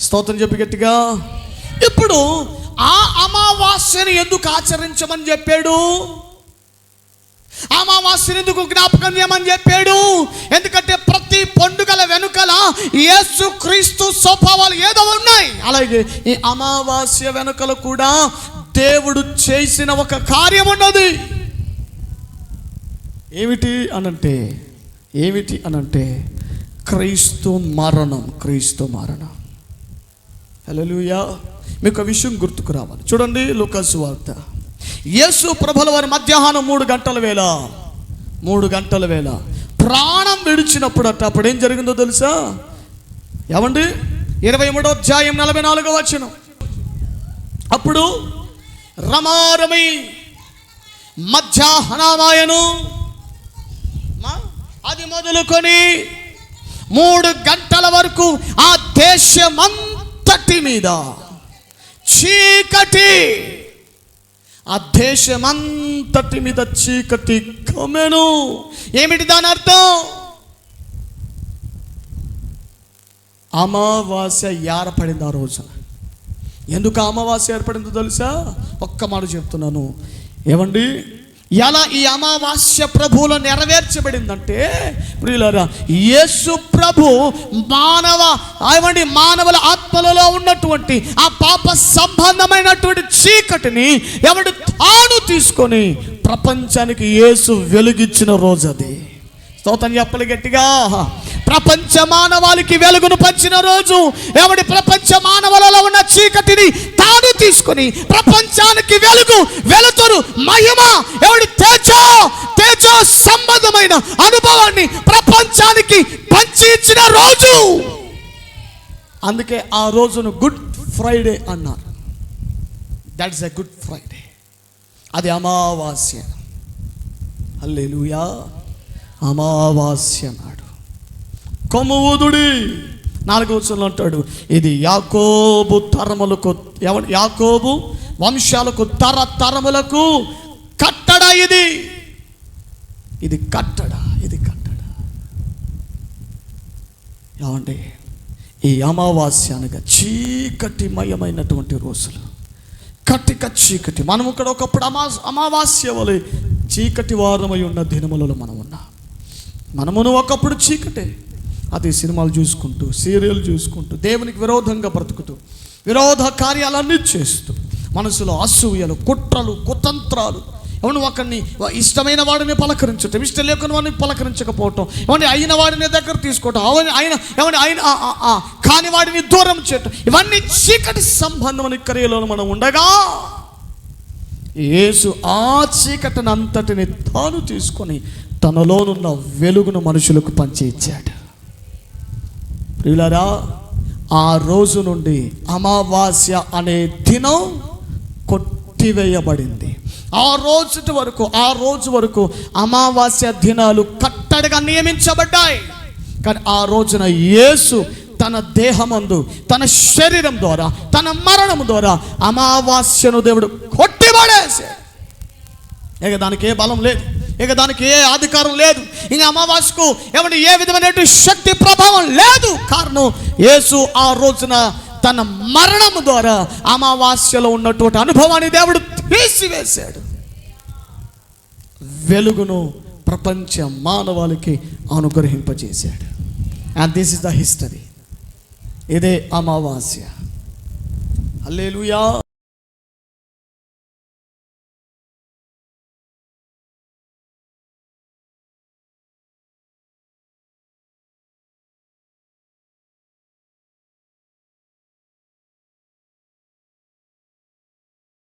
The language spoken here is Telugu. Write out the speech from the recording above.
స్తోత్రం చెప్పి గట్టిగా. ఇప్పుడు ఆ అమావాస్యని ఎందుకు ఆచరించమని చెప్పాడు? అమావాస్యని ఎందుకు జ్ఞాపకం చేయమని చెప్పాడు? ఎందుకంటే ప్రతి పండుగల వెనుకల యేసు క్రీస్తు స్వభావాలు ఏదో ఉన్నాయి. అలాగే ఈ అమావాస్య వెనుకల కూడా దేవుడు చేసిన ఒక కార్యం ఉన్నది. ఏమిటి అనంటే ఏమిటి అనంటే క్రీస్తు మరణం క్రీస్తు మరణం. హలోయా మీకు ఒక విషయం గుర్తుకు రావాలి. చూడండి లూకాసు వార్త. యేసు ప్రభుల వారి మధ్యాహ్నం మూడు గంటల వేళ మూడు గంటల వేళ ప్రాణం విడిచినప్పుడు అట్ట అప్పుడు ఏం జరిగిందో తెలుసా? ఏమండి? ఇరవై మూడో అధ్యాయం నలభై నాలుగో వచ్చిన అప్పుడు రమారమి మధ్యాహ్నమాయను అది మొదలుకొని మూడు గంటల వరకు ఆ దేశమంతటి మీద చీకటి ఆ దేశమంతటి మీద చీకటి కమెను ఏమిటి దాని అర్థం? అమావాస్య ఏర్పడింది ఆ రోజున. ఎందుకు అమావాస్య ఏర్పడిందో తెలుసా? ఒక్క మాట చెప్తున్నాను. ఏమండి? ఎలా ఈ అమావాస్య ప్రభువులో నెరవేర్చబడిందంటే ప్రియులరా యేసు ప్రభు మానవ ఏమండి మానవుల ఆత్మలలో ఉన్నటువంటి ఆ పాప సంబంధమైనటువంటి చీకటిని ఎవడు తాను తీసుకొని ప్రపంచానికి యేసు వెలుగిచ్చిన రోజు అది. స్తోత్రం చెప్పలు గట్టిగా. ప్రపంచ మానవాళికి వెలుగును పంచిన రోజు ఎవడి ప్రపంచ మానవులలో ఉన్న చీకటిని తాను తీసుకొని ప్రపంచానికి వెలుగు వెలుతురు మహిమ ఎవడి తేజో తేజో సంబంధమైన అనుభవాన్ని ప్రపంచానికి పంచి ఇచ్చిన రోజు. అందుకే ఆ రోజును గుడ్ ఫ్రైడే అన్నారు. That is a good Friday అది అమావాస్య. అల్లెలుయా అమావాస్య నాడు. కొమ్మువుదుడి నాలుగో వచనంలో అంటాడు ఇది యాకోబు తరములకు యాకోబు వంశాలకు తర తరములకు కట్టడ ఇది. ఇది కట్టడ ఇది కట్టడ. ఏమండి? ఈ అమావాస్య అనగా చీకటిమయమైనటువంటి రోజులు. కటిక చీకటి. మనం ఇక్కడ ఒకప్పుడు అమా అమావాస్య వలె చీకటి వారమై ఉన్న దినములలో మనం ఉన్నాం మనమును ఒకప్పుడు చీకటే. అది సినిమాలు చూసుకుంటూ సీరియల్ చూసుకుంటూ దేవునికి విరోధంగా బ్రతుకుతూ విరోధ కార్యాలన్నీ చేస్తూ మనసులో అసూయలు కుట్రలు కుతంత్రాలు. ఎవరు ఒకరిని ఇష్టమైన వాడిని పలకరించటం ఇష్టం లేకుని వాడిని పలకరించకపోవటం ఏమంటే అయిన వాడిని దగ్గర తీసుకోవటం అవని ఆయన ఎవరి ఆయన కాని వాడిని దూరం చేయటం ఇవన్నీ చీకటి సంబంధమైన క్రియలో మనం ఉండగా యేసు ఆ చీకటినంతటిని తాను తీసుకొని తనలోనున్న వెలుగును మనుషులకు పంచి ఇచ్చాడు ఆ రోజు నుండి అమావాస్య అనే దినం కొట్టివేయబడింది. ఆ రోజు వరకు ఆ రోజు వరకు అమావాస్య దినాలు కట్టడిగా నియమించబడ్డాయి. కానీ ఆ రోజున యేసు తన దేహమందు తన శరీరం ద్వారా తన మరణం ద్వారా అమావాస్యను దేవుడు కొట్టిపడేశాడు ఇక దానికి ఏ బలం లేదు. ఇక దానికి ఏ అధికారం లేదు. ఇంకా అమావాస్యకు ఏమంటే ఏ విధమైనటువంటి శక్తి ప్రభావం లేదు. కారణం యేసు ఆ రోజున తన మరణం ద్వారా అమావాస్యలో ఉన్నటువంటి అనుభవాన్ని దేవుడు తీసివేశాడు. వెలుగును ప్రపంచ మానవాళికి అనుగ్రహింపజేశాడు. And this is the history ఇదే అమావాస్య. అల్లేలుయా